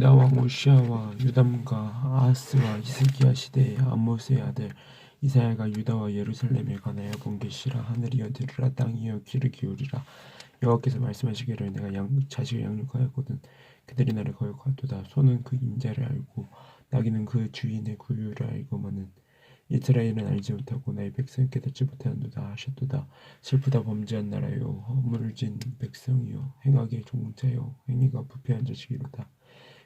유다와 모시아와 유담과 아하스와 이스기야 시대의 아모스의 아들 이사야가 유다와 예루살렘에 관하여 본 계시라 하늘이여 들으라 땅이여 귀를 기울이라. 여호와께서 말씀하시기를 내가 양, 자식을 양육하였거든 그들이 나를 거역하도다. 소는 그 임자를 알고 나귀는 그 주인의 구유를 알고만은 이스라엘은 알지 못하고 나의 백성이 깨닫지 못하는도다 하셨도다. 슬프다 범죄한 나라요. 허물진 백성이요. 행하게 종자요. 행위가 부패한 자식이로다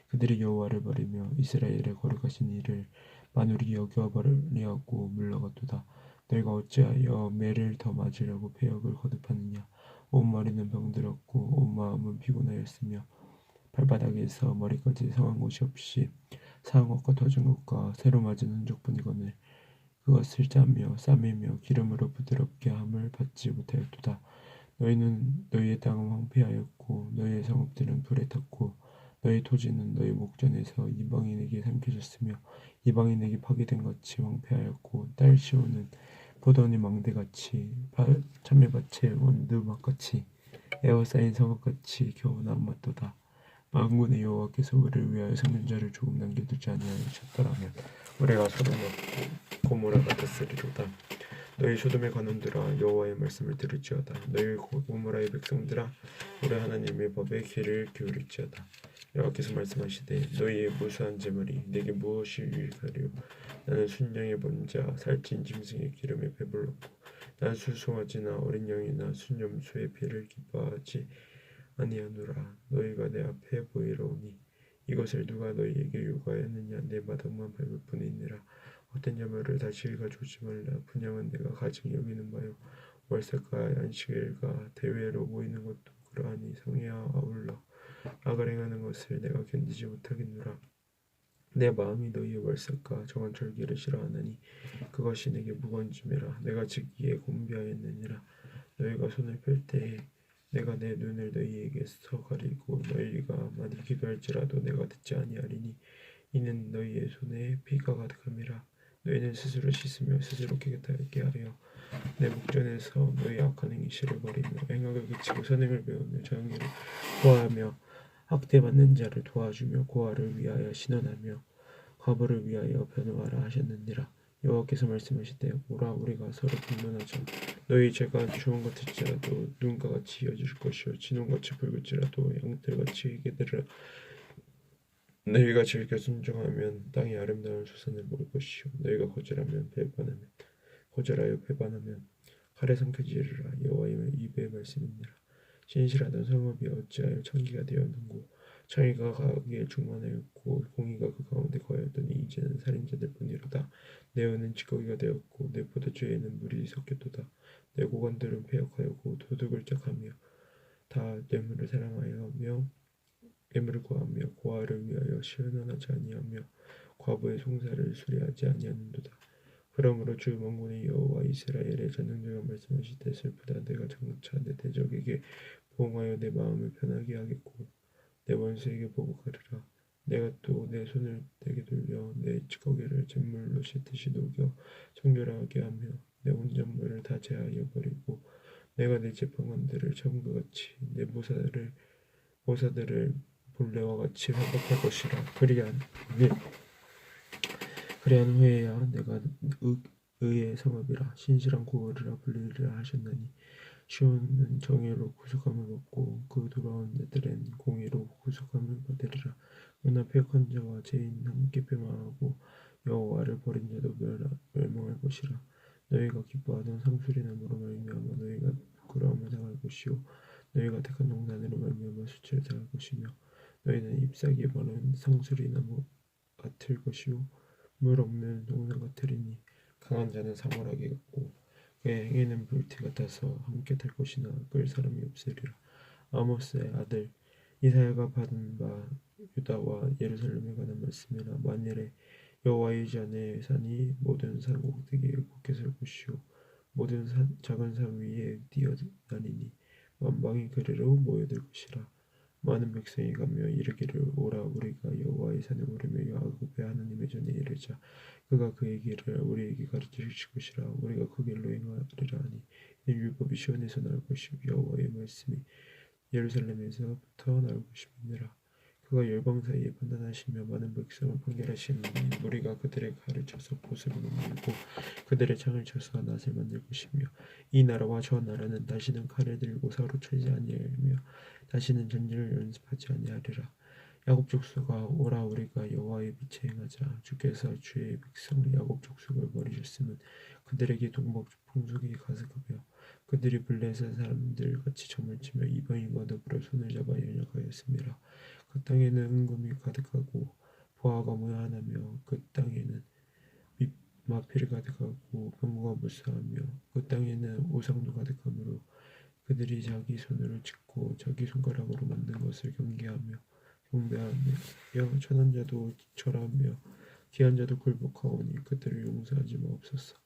그들이 여호와를 버리며 이스라엘에 거룩하신 이를 만우리 여겨 버리하고 물러갔도다. 너희가 어찌하여 매를 더 맞으려고 배역을 거듭하느냐? 온 머리는 병들었고 온 마음은 피곤하였으며 발바닥에서 머리까지 상한 곳이 없이 상한 것과 터진 것과 새로 맞은 흔적뿐이거늘 그것을 짜며 싸매며 기름으로 부드럽게 함을 받지 못하였도다. 너희는 너희의 땅은 황폐하였고 너희의 성읍들은 불에 탔고 너희 토지는 너희 목전에서 이방인에게 삼켜졌으며 이방인에게 파괴된 같이 황폐하였고 딸 시오는 포도원의 망대같이 참외밭의 원두막같이 에어싸인 성읍같이 겨우 남았도다. 만군의 여호와께서 우리를 위하여 생명자를 조금 남겨두지 아니하셨더라면 우리가 소돔과 고모라 같았으리로다. 너희 소돔의 관원들아 여호와의 말씀을 들을지어다. 너희 고모라의 백성들아 우리 하나님의 법에 귀를 기울일지어다. 여호와께서 말씀하시되 너희의 무수한 재물이 내게 무엇이 유익하리요? 나는 순양의 번자 살찐 짐승의 기름에 배불렀고 난 수송아지나 어린 양이나 순염소의 피를 기뻐하지 아니하노라. 너희가 내 앞에 보이러 오니 이것을 누가 너희에게 요구하였느냐? 내 마당만 밟을 뿐이니라. 어떤 야물을 다시 가져오지 말라. 분양은 내가 가증 여기는 바요. 월세가 안식일과 대회로 모이는 것도 그러하니 성회와 아울러 악을 행하는 것을 내가 견디지 못하겠노라. 내 마음이 너희의 월삭과 정한 절기를 싫어하나니 그것이 내게 무거운 짐이라. 내가 즉 이에 곤비하였느니라. 너희가 손을 펼 때에 내가 내 눈을 너희에게 서 가리고 너희가 많이 기도할지라도 내가 듣지 아니하리니 이는 너희의 손에 피가 가득함이라. 너희는 스스로 씻으며 스스로 깨끗하게 하려. 내 목전에서 너희 악한 행실을 버리며 행악을 그치고 선행을 배우며 정의를 구하며 학대받는 자를 도와주며 고아를 위하여 신원하며 과부를 위하여 변호하라 하셨느니라. 여호와께서 말씀하시되 오라 우리가 서로 분론하자 너희 죄가 주원 같을지라도 눈과 같이 이어질 것이요. 진홍같이 붉을지라도 양털같이 되리라. 너희가 즐겨 순종하면 땅이 아름다운 수산을 먹을 것이요. 너희가 거절하면 배반하면 거절하여 배반하면 칼에 삼켜지리라. 여호와의 입의 말씀이니라 신실하던 성읍이 어찌하여 천기가 되었는고. 정의가 가기에 충만하였고 공의가 그 가운데 거하였더니 이제는 살인자들 뿐이로다. 내 은은 찌꺼기가 되었고 내 포도주에는 물이 섞였도다. 내 고관들은 폐역하였고 도둑을 짝하며 다 뇌물을 사랑하여 며 뇌물을 구하며 고아를 위하여 시원하지 아니하며 과부의 송사를 수리하지 아니하는도다 그러므로 주 만군의 여호와 이스라엘의 전능자가 말씀하시되 슬프다 내가 장차 내 대적에게 보응하여 내 마음을 편하게 하겠고 내 원수에게 보복하리라 내가 또 내 손을 내게 돌려 내 찌꺼기를 잿물로 씻듯이 녹여 청결하게 하며 내 온전물을 다 제하여 버리고 내가 내 재판관들을 처음과 같이 내 모사들을 모사들을 본래와 같이 회복할 것이라 그리한 네. 그리한 후에야 내가 의, 의의 성읍이라 신실한 구월이라 불리리라 하셨나니 시온은 정의로 구속함을 받고 그 돌아온 자들은 공의로 구속함을 받으리라. 그러나 폐역한 자와 죄인 함께 폐망하고 여호와를 버린 자도 멸망할 것이라. 너희가 기뻐하던 상수리나무로 말미암아 너희가 부끄러움을 당할 것이요. 너희가 택한 농단으로 말미암아 수치를 당할 것이며 너희는 잎사귀에 바른 상수리나무 같을 것이요 물 없는 동산 같으리니 강한 자는 사물하게 같고 그의 행위는 불티 같아서 함께 탈 것이나 끌 사람이 없으리라. 아모스의 아들 이사야가 받은 바 유다와 예루살렘에 관한 말씀이라 만일에 여호와의 전에 산이 모든 산 꼭대기에 굳게 설 것이요 모든 산, 작은 산 위에 뛰어다니니 만방이 그리로 모여들 것이라 많은 백성이 가며 이르기를 오라 우리가 여호와의 산에 오르며 야곱의 하나님의 전에 이르자. 그가 그의 길을 우리에게 가르치실 것이라. 우리가 그 길로 행하리라 하니 이 율법이 시온에서 나올 것이요 여호와의 말씀이 예루살렘에서부터 나올 것임이니라 그가 열방 사이에 판단하시며 많은 백성을 판결하시니 무리가 그들의 칼을 쳐서 보습을 만들고 그들의 창을 쳐서 낫을 만들 것이며 이 나라와 저 나라는 다시는 칼을 들고 서로 쳐지 아니하며 다시는 전쟁을 연습하지 아니하리라 야곱 족속아 오라 우리가 여호와의 빛에 행하자 주께서 주의 백성 야곱 족속을 버리셨으면 그들에게 동복 풍속이 가득하며 그들이 블레셋 사람들 같이 점을 치며 이방인과 더불어 손을 잡아 연약하였습니다. 그 땅에는 은금이 가득하고 보화가 무한하며 그 땅에는 밑 마필이 가득하고 병거가 무수하며 그 땅에는 우상도 가득하므로 그들이 자기 손으로 짓고 자기 손가락으로 만든 것을 경계하며 경배하며 천한 자도 절하며 귀한 자도 굴복하오니 그들을 용서하지 마옵소서.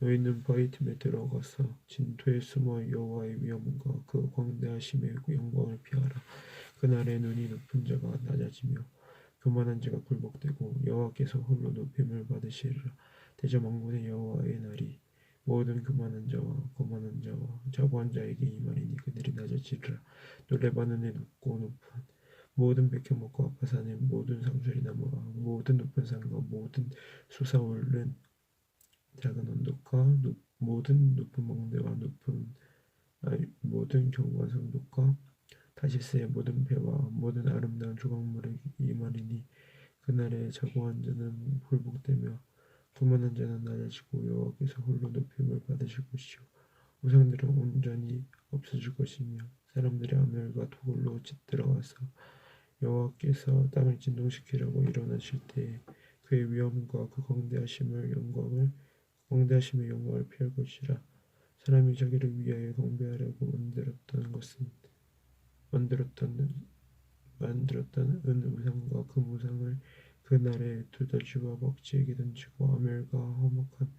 너희는 바위 틈에 들어가서 진토에 숨어 여호와의 위엄과 그 광대하심의 영광을 피하라. 그날에 눈이 높은 자가 낮아지며 교만한 자가 굴복되고 여호와께서 홀로 높임을 받으시리라. 대저 망군의 여호와의 날이 모든 교만한 자와 거만한 자와 자고한 자에게 이말이니 그들이 낮아지리라. 또 레바논의 높고 높은 모든 백현목과 바산의 모든 상수리 나무와 모든 높은 산과 모든 솟아오른 작은 언덕과 높, 모든 높은 멍대와 높은 아니, 모든 성벽과 다시스의 모든 배와 모든 아름다운 조각물의 이 말이니 그날에 자고 한 자는 굴복되며 교만한 자는 낮아지고 여호와께서 홀로 높임을 받으실 것이요. 우상들은 온전히 없어질 것이며 사람들의 아멜과 도굴로 들어가서 여호와께서 땅을 진동시키려고 일어나실 때 그의 위엄과 그 광대하심을 영광을 광대하심의 영광을 피할 것이라. 사람이 자기를 위하여 경배하려고 만들었던 것은 만들었던 만들었던 은 우상과 금 우상을 그날에 두더지와 먹지에게 던지고 아멜과 허목한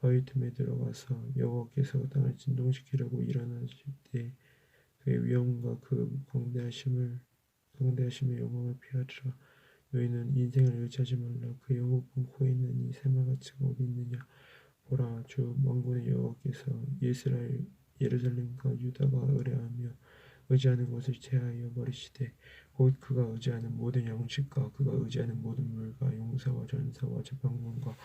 바위 틈에 들어가서 여호와께서 땅을 진동시키려고 일어나실 때 그의 위엄과 그 광대하심을 광대하심의 영광을 피하리라. 너희는 인생을 의지하지 말라. 그의 호흡은 코에 있는 이 새말같이가 어디 있느냐? 보라 주 만군의 여호와께서 이스라엘 예루살렘과 유다가 의뢰하며 의지하는 것을 제하여 버리시되 곧 그가 의지하는 모든 양식과 그가 의지하는 모든 물과 용사와 전사와 재판관과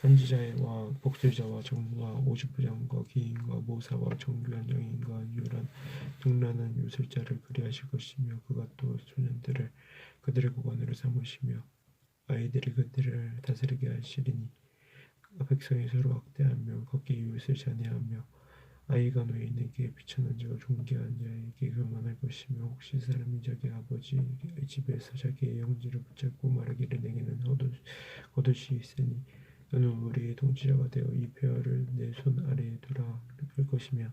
선지자와 복술자와 정무와 오십부장과 기인과 모사와 정교한 장인과 유란 등란한 요술자를 그리하실 것이며 그가 또 소년들을 그들의 고관으로 삼으시며 아이들이 그들을 다스리게 하시리니 백성이 서로 학대하며 걷기 이웃을 잔해하며 아이가 노인에게 비천한 자가 존귀한 자에게 교만할 것이며 혹시 사람이 자기 아버지 집에서 자기의 형제를 붙잡고 말하기를 내게는 겉옷이 있으니 너는 우리의 통치자가 되어 이 폐허를 내 손 아래에 두라. 할 것이며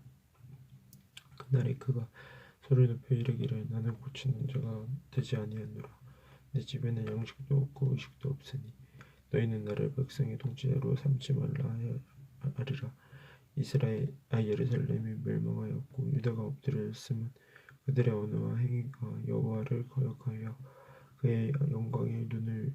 그날에 그가 소리 높여 이르기를 나는 고치는 자가 되지 아니하노라. 내 집에는 양식도 없고 의식도 없으니 너희는 나를 백성의 통치자로 삼지 말라 하리라 이스라엘 아 예루살렘이 멸망하였고 유다가 엎드렸음은 그들의 언어와 행위가 여호와를 거역하여 그의 영광의 눈을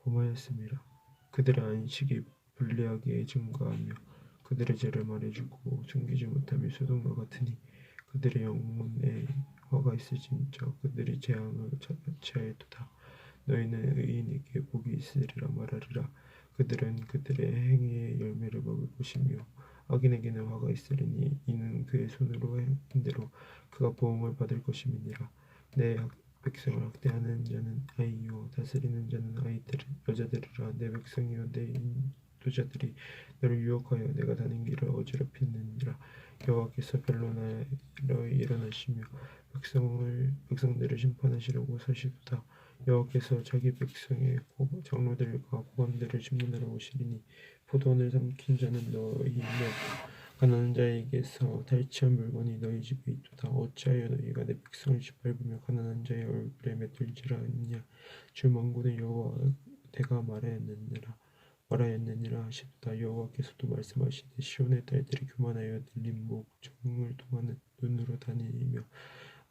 범하였습니다. 그들의 안식이 불리하게 증가하며 그들의 죄를 말해주고 숨기지 못함이 소돔과 같으니 그들의 영혼에 화가 있을진저 그들이 재앙을 취하였도다. 너희는 의인에게 복이 있으리라 말하리라. 그들은 그들의 행위의 열매를 먹을 것이며 악인에게 는 화가 있으리니 이는 그의 손으로 한 대로 그가 보응을 받을 것임이니라. 내 백성을 학대하는 자는 아이요 다스리는 자는 아이들 여자들이라. 내 백성이요 내 인도자들이 너를 유혹하여 내가 다닌 길을 어지럽히느니라. 여호와께서 변론하러 일어나시며 백성을 백성들을 심판하시려고 서시도다 여호와께서 자기 백성의 장로들과 고관들을 질문하러 오시리니 포도원을 삼킨 자는 너희며 가난한 자에게서 탈취한 물건이 너희 집에 있도다. 어찌하여 너희가 내 백성을 짓밟으며 가난한 자의 얼굴에 맷들지라 했느냐? 주 만군의 여호와 내가 말하였느니라 말하였느니라 하시도다. 여호와께서도 말씀하시되 시온의 딸들이 교만하여 들린 목정을 통하는 눈으로 다니며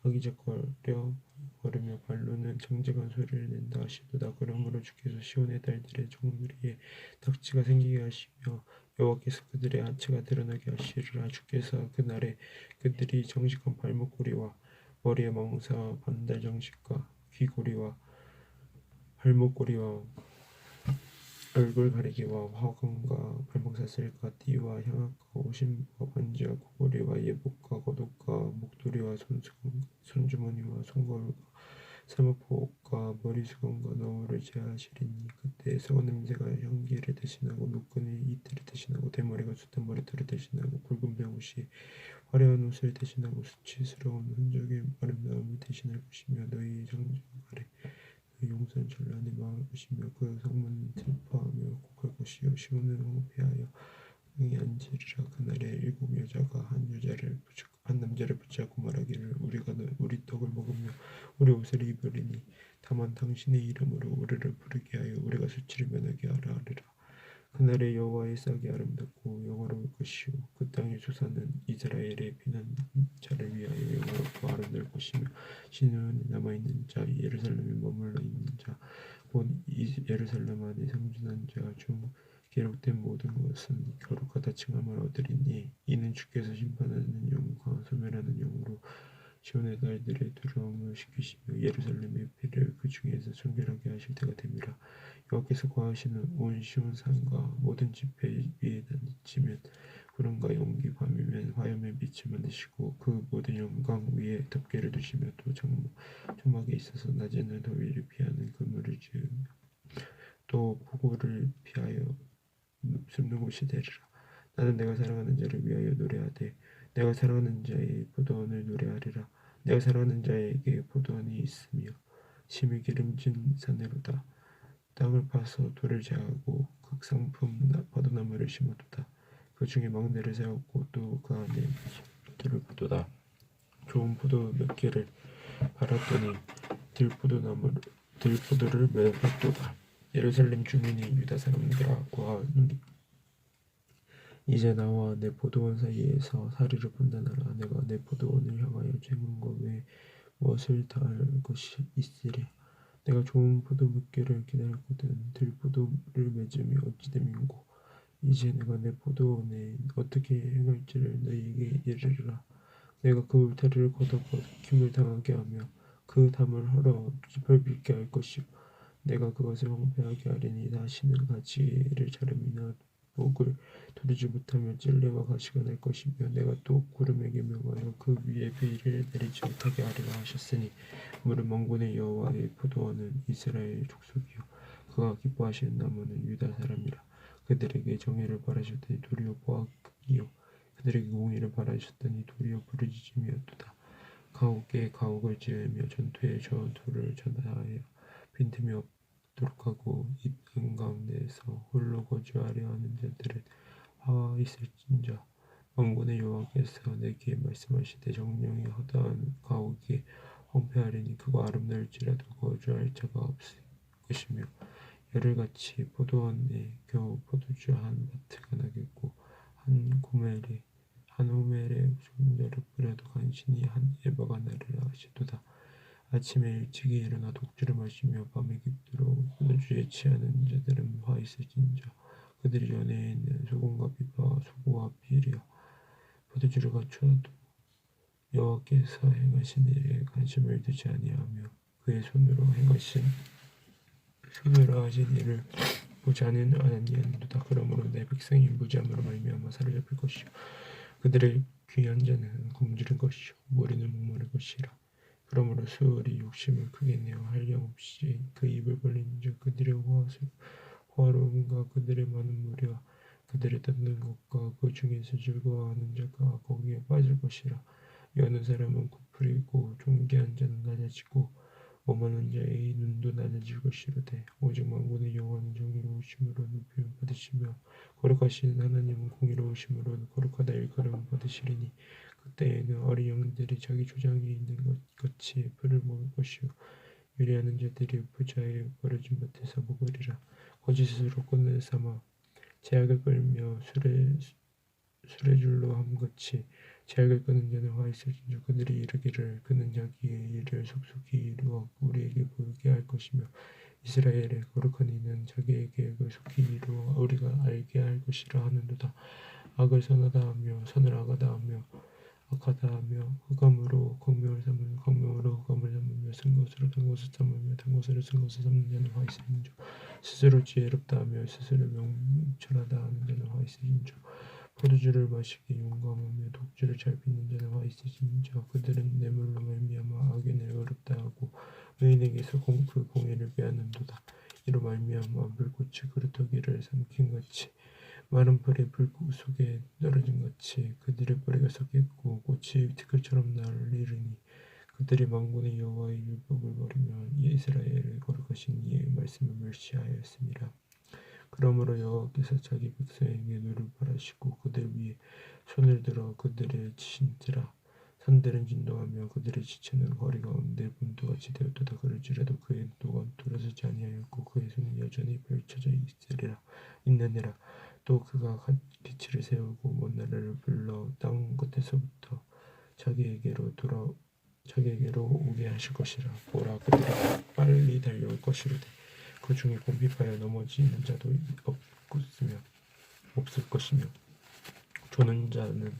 아기적거려 걸으며 발로는 정직한 소리를 낸다 하시도다. 그러므로 주께서 시온의 딸들의 정부리에 덕지가 생기게 하시며 여호와께서 그들의 한치가 드러나게 하시리라. 주께서 그날에 그들이 정직한 발목고리와 머리에 멍사 반달 정식과 귀고리와 발목걸이와 얼굴 가리개와 화관과 발목 사슬과 띠와 향악과 오신과 반지와 고고리와 예복과 겉옷과 목도리와 손주머니와 손거울과 세마포옷과 머리수건과 너울을 제하시리니 그때 썩은 냄새가 향기를 대신하고 노끈이 이틀을 대신하고 대머리가 숱한 머리털을 대신하고 굵은 배옷이 화려한 옷을 대신하고 수치스러운 흔적의 아름다움을 대신할 것이며 너희 장정 아래 그 용산 전란이 망할 것이며 그 성문은 슬퍼하며 곡할 것이요. 시온은 황폐하여 응이 앉으리라. 그날에 일곱 여자가 한 여자를 붙잡 한 남자를 붙잡고 말하기를 우리가 너- 우리 떡을 먹으며 우리 옷을 입으리니 다만 당신의 이름으로 우리를 부르게 하여 우리가 수치를 면하게 하라 하리라 그날에 여호와의 싹이 아름답고 영화로울 것이요. 그 땅의 조사는 이스라엘의 피난자를 위하여 영화롭고 아름다울 것이며 시온에 남아있는 자 예루살렘에 머물러 있는 자곧 예루살렘 안에 상준한 자중 기록된 모든 것은 거룩하다 칭함을 얻으리니 이는 주께서 심판하는 영과 소멸하는 영으로 시온의 딸들의 두려움을 시키시며 예루살렘의 피를 그 중에서 정결하게 하실 때가 됨이라 여호와께서 거하시는 온 시온 산과 모든 지폐 위에 다니치면 구름과 연기 밤이면 화염의 빛을 만드시고 그 모든 영광 위에 덮개를 두시며 또 조막에 있어서 낮에는 더위를 피하는 그물을 지으며 또 폭우를 피하여 숨는 곳이 되리라. 나는 내가 사랑하는 자를 위하여 노래하되 내가 사랑하는 자의 포도원을 노래하리라. 내가 사랑하는 자에게 포도원이 있으며 심히 기름진 산으로다. 땅을 파서 돌을 제하고 극상품 나- 포도나무를 심어두다. 그 중에 망대를 세웠고 또 그 안에 들을 포도다. 좋은 포도 몇 개를 팔았더니 들포도나무 들포도를 매었도다. 예루살렘 주민이 유다 사람들아 고하노니 이제 나와 내 포도원 사이에서 사리를 분단하라. 내가 내 포도원을 향하여 재문과 외 무엇을 다할 것이 있으랴. 내가 좋은 몇 개를 기다렸거든. 들포도를 맺으며 어찌 됨인고? 이제 내가 내 포도원에 어떻게 행할지를 너희에게 이르리라. 내가 그 울타리를 걷어 버킴을 당하게 하며 그 담을 헐어 벌빌게 할 것이요 내가 그것을 황폐하게 하리니 다시는 가지를 자름이나 목을 두르지 못하며 찔레와 가시가 날 것이며 내가 또 구름에게 명하여 그 위에 비를 내리지 못하게 하리라 하셨으니 무릇 먼군의 여호와의 포도원은 이스라엘 족속이요. 그가 기뻐하시는 나무는 유다 사람이라. 그들에게 정의를 바라셨더니 도리어 보악이요. 그들에게 공의를 바라셨더니 도리어 부르짖음이었도다. 가옥에 가옥을 지으며 전투에 전투를 전하여 빈틈이 없 도록 하고 이땅 가운데에서 홀로 거주하려 하는 자들은 화가 있을진저 만군의 여호와께서 내게 말씀하시되 정령이 허다한 가옥이 황폐하리니 그거 아름다울지라도 거주할 자가 없을 것이며 열흘같이 포도원에 겨우 포도주 한 바트가 나겠고 한 고멜에 한 호멜에 종자를 뿌려도 간신히 한 에바가 나리라 하시도다 아침에 일찍이 일어나 독주를 마시며 밤에 깊도록 포도주에 취하는 자들은 화 있을진저 그들이 연애에 있는 소금과 비파와 소고와 비리여 포도주를 갖추어도 여호와께서 행하신 일에 관심을 두지 아니하며 그의 손으로 행하신 손으로 하신 일을 보지 않은 아니하는도다. 그러므로 내 백성이 무지함으로 말미암아 사로잡힐 것이요. 그들의 귀한 자는 굶주린 것이요. 무리는 목마를 것이라 그러므로 수월이 욕심을 크게 내어 한량없이 그 입을 벌리는 자 그들의 호화스, 호화로움과 그들의 많은 무리와 그들의 뜯는 것과 그 중에서 즐거워하는 자가 거기에 빠질 것이라. 여느 사람은 굽풀이고 존귀한 자는 낮아지고 오만한 자의 눈도 낮아질 것이로되 오직 만군의 여호와는 정의로우심으로 높임을 받으시며 거룩하신 하나님은 공의로우심으로 거룩하다 일컬음을 받으시리니 그때에는 어린 영들이 자기 조장에 있는 것 같이 풀을 먹을 것이요. 유리하는 자들이 부자의 버려진 밭에서 먹으리라. 거짓으로 꾼을 삼아 제약을 끌며 술에 술의 줄로 함같이 제약을 끄는 자는 화 있을진저 그들이 이르기를 그는 자기의 일을 속속히 이루어 우리에게 보이게 할 것이며 이스라엘의 거룩한 이는 자기의 계획을 속히 이루어 우리가 알게 할 것이라 하는도다. 악을 선하다 하며 선을 악하다 하며 악하다 하며 흑암으로 광명을 삼으며 광명으로 흑암을 삼으며 쓴 것으로 단 것을 삼으며 단 것으로 쓴 것을 삼는 자는 화 있으신 줄 스스로 지혜롭다 하며 스스로 명철하다 하는 자는 화 있으신 줄 포도주를 마시기 용감하며 독주를 잘 빚는 자는 화 있으신 자 그들은 뇌물로 말미암아 악인을 어렵다 하고 의인에게서 공, 그 공의를 빼앗는도다. 이로 말미암아 불꽃이 그루터기를 삼킨 같이 마른 풀이 불 속에 떨어진 같이 그들의 뿌리가 섞였고 꽃이 티끌처럼 날리르니 그들이 망군의 여호와의 율법을 버리며 이스라엘을 거룩하신 이의 말씀을 멸시하였습니다. 그러므로 여호와께서 자기 백성에게 눈을 바라시고 그들 위에 손을 들어 그들의 치신지라. 산들은 진동하며 그들의 지체는 거리 가운데 분투같이 되었도다. 그럴지라도 그의 눈은 돌아서지 아니하였고 그의 손은 여전히 펼쳐져 있으리라 있느니라 또 그가 기치를 세우고 먼 나라를 불러 땅 끝에서부터 자기에게로 돌아 자기에게로 오게 하실 것이라 보라. 그들이 빨리 달려올 것이로되 그 중에 곰핍하여 넘어지는 자도 없으며 없을 것이며 조는 자는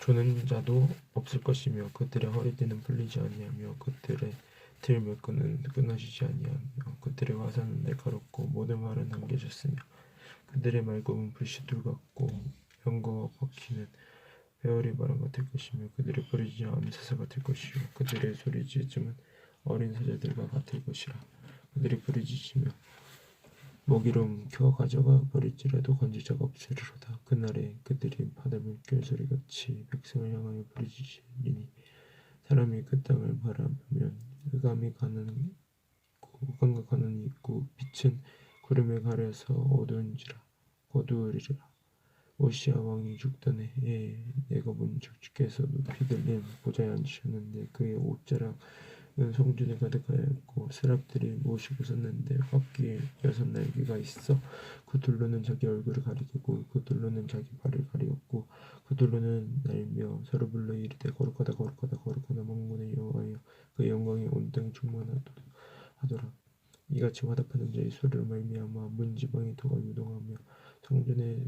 조는 자도 없을 것이며 그들의 허리띠는 풀리지 아니하며 그들의 들매끈은 끊어지지 아니하며 그들의 화살은 날카롭고 모든 말은 남겨졌으며 그들의 말굽은 불시돌 같고 병거와 바퀴는 회오리 바람 같을 것이며 그들의 부르짖음 암사사 같을 것이요. 그들의 소리 지음은 어린 사자들과 같을 것이라. 그들이 부르짖으며 먹이름 켜 가져가 버릴지라도 건질 자가 없으리로다. 그날에 그들이 바다 물결 소리같이 백성을 향하여 부르짖으리니 사람이 그 땅을 바라보면 흑암이 가는 흑암과 가는 있고 빛은 구름에 가려서 어두운지라 어두우리라. 오시아 왕이 죽던 해에 내가 본즉 주께서 높이 들린 보좌에 앉으셨는데 그의 옷자락 은 성준에 가득하였고 스랍들이 모시고 섰는데 바퀴에 여섯 날개가 있어 그 둘로는 자기 얼굴을 가리키고 그 둘로는 자기 발을 가리었고 그 둘로는 날며 서로 불러 이르되 거룩하다 거룩하다 거룩하다. 망군의 여호와여 그 영광이 온 땅에 충만하더라 이같이 화답하는 자의 소리로 말미암아 문지방이 더가 유동하며 성전에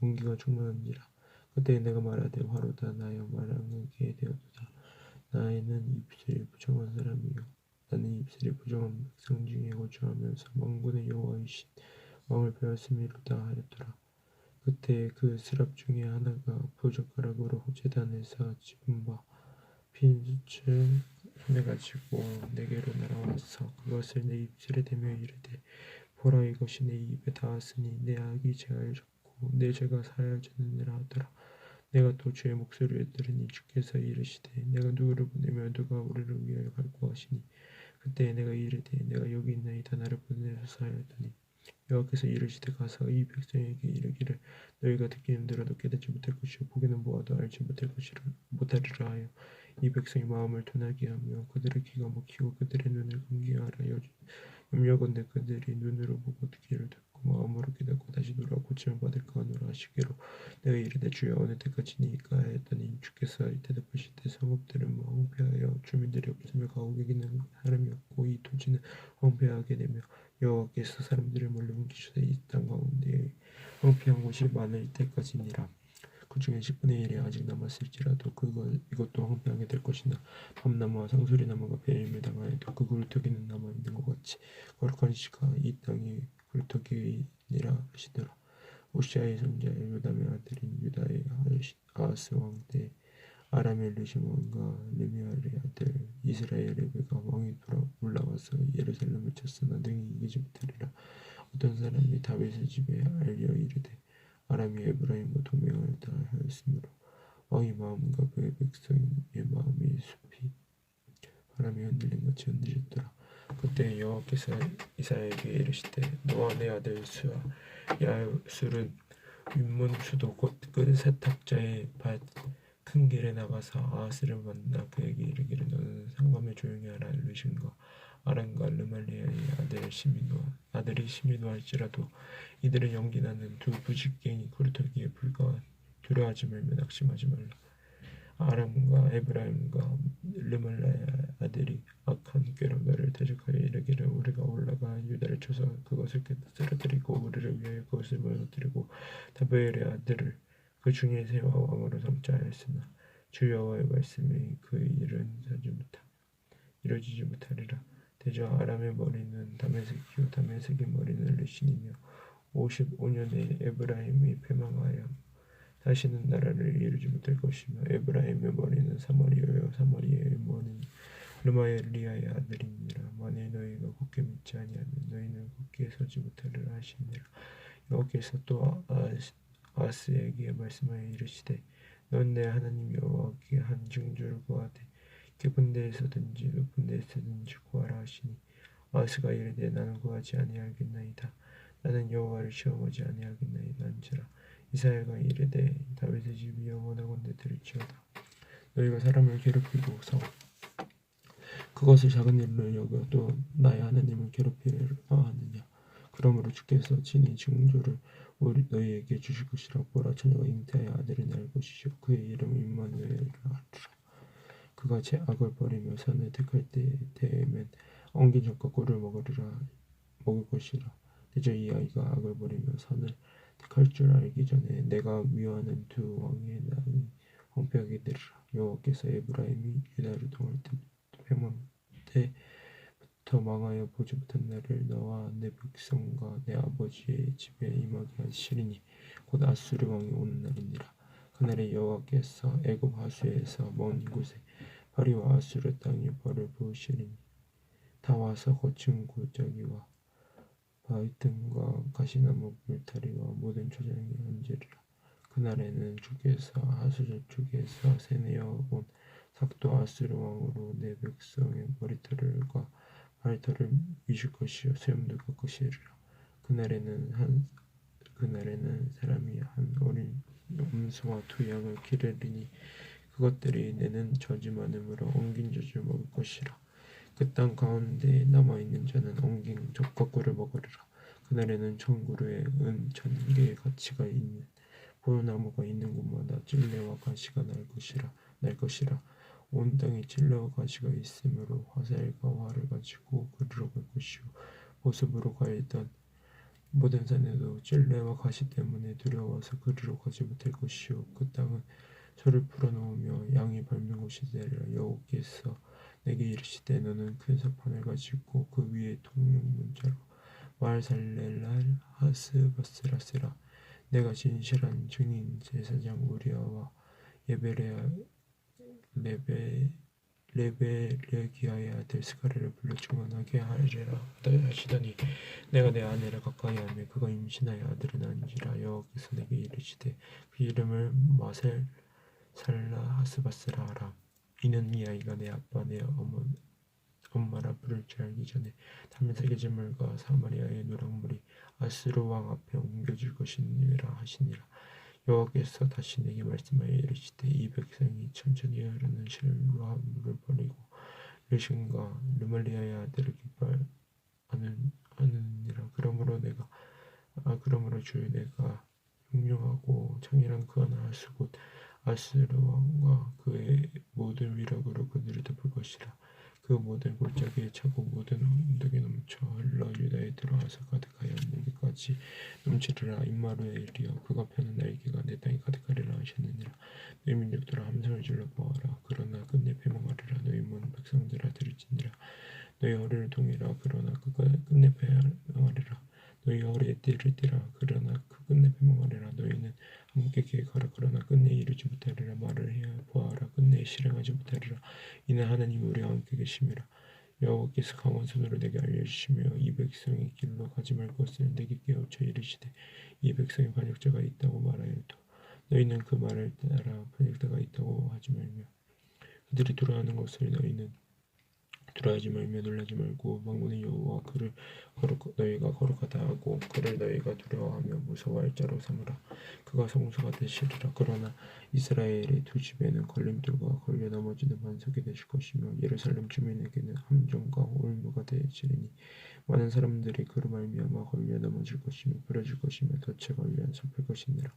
공기가 충만한지라 그때 내가 말하되 화로다. 나여 말하게 되었도다. 나에는 입술이 부정한 사람이요. 나는 입술이 부정한 백성 중에 거주하면서 망군의 여호와이신 왕을 배웠음이로다 하였더라. 그때 그 스랍 중에 하나가 부젓가락으로 제단에서 집은 바 핀수을 손에 가지고 내게로 날아와서 그것을 내 입술에 대며 이르되 보라 이것이 내 입에 닿았으니 내 악이 제하여 졌고 내 죄가 사하여졌느니라 하더라. 내가 또 주의 목소리를 들으니 주께서 이르시되 내가 누구를 보내며 누가 우리를 위하여 갈고 하시니 그때 내가 이르되 내가 여기 있나이다 나를 보내소서 하였더니 여호와께서 이르시되 가서 이 백성에게 이르기를 너희가 듣기는 들어도 깨닫지 못할 것이요 보기는 보아도 알지 못할 것이라 못하리라 하여 이 백성의 마음을 둔하게 하며 그들의 귀가 먹히고 그들의 눈을 감게 하라. 염려건대 그들이 눈으로 보고 듣기를 듣고 마음으로 깨닫고 다시 돌아 고침을 받을까 하노라 하시기로 내가 이르되 주여 어느 때까지니까 했더니 주께서 대답하실 때 성읍들은 뭐 황폐하여 주민들이 없으며 가옥에게는 사람이 없고 이 토지는 황폐하게 되며 여호와께서 사람들을 멀리 옮기시되 이 땅 가운데 황폐한 곳이 많을 때까지니라 그 중에 10분의 1이 아직 남았을지라도 그것 이것도 황폐하게 될 것이나 밤나무와 상소리나무가 배임을 당하여도 그 굴뚝에는 남아있는 것 같이 거룩한 시가 이 땅에 굴뚝이니라 하시더라. 오시아의 손자 요담의 아들인 유다의 아하스 왕때 아람의 르시몬과 르미알의 아들 이스라엘의 베가 왕이 돌아 올라와서 예루살렘을 쳤으나 능히 이기지 못하리라. 어떤 사람이 다윗의 집에 알려 이르되 아람이 에브라임과 동맹하였다 하였으므로 왕의 마음과 그의 백성의 마음이 숲이 바람이 흔들린 같이 흔들렸더라. 그때 여호와께서 이사야에게 이르시되 너와 내 아들 수아 야술은 윗문 수도 곧그 세탁자의 밭 큰 길에 나가서 아하스를 만나 그에게 이르기를 너는 상밤에 조용히 하라. 이르신가 아람과 르말리아의 아들 시민노 아들이 시민노 할지라도 이들은 연기나는 두 부직갱이 구르터기에 불과 두려워하지 말며 낙심하지 말라. 아람과 에브라임과 르말라의 아들이 악한 꾀로 너를 대적하여 이르기를 우리가 올라가 유다를 쳐서 그것을 쓰러뜨리고 우리를 위하여 그것을 무너뜨리고 다베엘의 아들을 그 중에 세와 왕으로 삼자 하였으나 주 여호와의 말씀이 그 일은 하지 못하 이루어지지 못하리라. 대저 아람의 머리는 다메섹이요 다메섹의 머리는 르신이며 55년에 에브라임이 패망하여 다시는 나라를 이루지 못할 것이며 에브라임의 머리는 사마리아요 사마리아의 머리는 르마엘리아의 아들이니라. 만일 너희가 굳게 믿지 아니하면 너희는 굳게 서지 못하리라 하시니라. 여호와께서 또 아스- 아스에게 말씀하여 이르시되 넌 내 하나님 여호와께 한 증조를 구하되 깊은 데에서든지 높은 데에서든지 구하라 하시니 아스가 이르되 나는 구하지 아니하겠나이다. 나는 여호와를 시험하지 아니하겠나이다 한지라. 이사야가 이르되 다윗의 집이 영원하건대 들을지어다. 너희가 사람을 괴롭히고서 그것을 작은 일로 여겨 또 나의 하나님을 괴롭히려 하느냐. 그러므로 주께서 친히 징조를 우리 너희에게 주실 것이라 보라. 처녀가 잉태하여 아들을 낳을 것이요 그의 이름을 임마누엘이라 하리라. 그가 제 악을 버리며 선을 택할 때 되면 엉긴 젖과 꿀을 먹으리라 먹을 것이라. 대저 이 아이가 악을 버리며 선을 택할 줄 알기 전에 내가 미워하는 두 왕의 남이 황폐하게 되리라. 여호와께서 에브라임이 유다를 통할 때 패망 때 부터 망하여 보지 못한 날을 너와 내 백성과 내 아버지의 집에 임하게 하시리니 곧 아수르 왕이 오는 날이니라. 그날에 여호와께서 애굽 하수에서 먼 곳에 파리와 아수르 땅에 벌을 부으시리니 다 와서 거친 골짜기와 바위틈과 가시나무 불타리와 모든 초장에 얹으리라. 그날에는 주께서 하수저 쪽에서 세내어 온 삭도 아수르 왕으로 내 백성의 머리털과 발털을 미실 것이요 수염도 깎으시리라 그날에는 한 그날에는 사람이 한 어린 염소와 두 양을 기르리니 그것들이 내는 젖이 많으므로 엉긴 젖을 먹을 것이라. 그 땅 가운데 남아 있는 자는 엉긴 젖과 꿀을 먹으리라. 그날에는 천구루에 은천 개의 가치가 있는 포도나무가 있는 곳마다 찔레와 가시가 날 것이라 날 것이라 온 땅에 찔레와 가시가 있으므로 화살과 활을 가지고 그리로 갈 것이요. 보습으로 가이던 모든 산에도 찔레와 가시 때문에 두려워서 그리로 가지 못할 것이요. 그 땅은 소를 풀어놓으며 양이 밟는 곳이 되리라. 여호께서 내게 이르시되 너는 큰 서판을 가지고 그 위에 통용 문자로 말살렐랄 하스바스라세라. 내가 진실한 증인 제사장 우리아와 예베레아 레베 레베레기아의 아들 스가랴를 불러 증언하게 하리라 하시더니 내가 내 아내를 가까이 하며 그가 임신하여 아들을 낳은지라. 여호와께서 내게 이르시되 그 이름을 마셀 살라 하스바스라 하라. 이는 이 아이가 내 아빠 내 어머 엄마라 부를 줄 알기 전에 담에색의 재물과 사마리아의 노랑물이 아스르 왕 앞에 옮겨질 것이니라 하시니라 여호와께서 다시 내게 말씀하여 이르시되 이 백성이 천천히 흐르는 실로한 물을 버리고 르신과 르말리아의 아들을 기뻐하는 하느니라. 그러므로 내가 아 그러므로 주 내가 흉흉하고 창이란 그 하나 아스 곧 아스르 왕과 그의 모든 위력으로 그들을 덮을 것이라 그 모든 골짜기에 차고 모든 언덕에 넘쳐 흘러 유다에 들어와서 가득하여 무기까지 넘치리라 임마루엘이여 그가 펴는 날개가 내 땅에 가득하리라 하셨느니라. 너희 민족들아 함성을 질러 보아라. 그러나 끝내 패망하리라. 너희 모든 백성들아 들을지니라. 너희 허리를 동이라. 그러나 끝내 패망하리라 너희 허리에 띠를 띠라 그러나 그 끝내 패망하리라. 너희는 함께 계획하라. 그러나 끝내 이루지 못하리라. 말을 해야 보아라. 끝내 실행하지 못하리라. 이는 하나님 우리와 함께 계심이라 여호와께서 강한 손으로 내게 알려주시며 이 백성의 길로 가지 말 것을 내게 깨우쳐 이르시되 이 백성의 반역자가 있다고 말하여도 너희는 그 말을 따라 반역자가 있다고 하지 말며 그들이 두려워하는 것을 너희는 두려워하지 말며 놀라지 말고 망군의 여호와 그를 거룩 너희가 거룩하다 하고 그를 너희가 두려워하며 무서워할 자로 삼으라. 그가 성소가 되시리라. 그러나 이스라엘의 두 집에는 걸림돌과 걸려 넘어지는 반석이 되실 것이며 예루살렘 주민에게는 함정과 올무가 되시리니 많은 사람들이 그로 말미암아 걸려 넘어질 것이며 부러질 것이며 덫에 걸려 섭할 것이니라.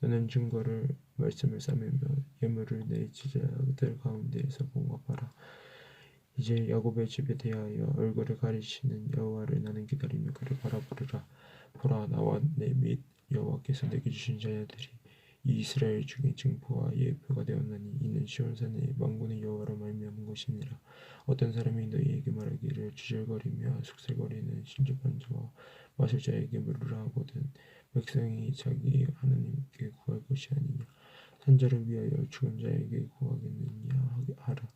너는 증거를 말씀을 싸매며 예물을 내 지자들 가운데에서 공급하라 이제 야곱의 집에 대하여 얼굴을 가리시는 여호와를 나는 기다리며 그를 바라보리라. 보라 나와 내 및 여호와께서 내게 주신 자녀들이 이 이스라엘 중에 증포와 예표가 되었나니 이는 시온산의 망군의 여호와로 말미암은 것이니라 어떤 사람이 너희에게 말하기를 주절거리며 숙세거리는 신접한 자와 마실 자에게 물으라 하거든 백성이 자기 하나님께 구할 것이 아니냐. 산자를 위하여 죽은 자에게 구하겠느냐 하라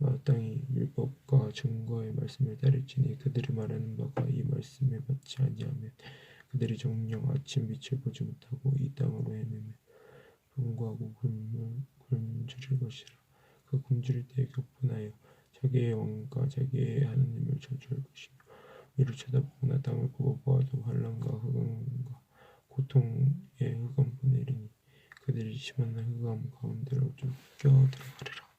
마땅히 율법과 증거의 말씀을 따를지니 그들이 말하는 바가 이 말씀에 맞지 아니하면 그들이 정령 아침 빛을 보지 못하고 이 땅으로 헤매며 병고하고 굶을 굶주릴 것이라. 그 굶주릴 때에 격분하여 자기의 왕과 자기의 하나님을 저주할 것이며 위를 쳐다보거나 땅을 굽어보아도 환란과 흑암과 고통의 흑암 보내리니 그들이 심한 흑암 가운데로 쫓겨 들어가리라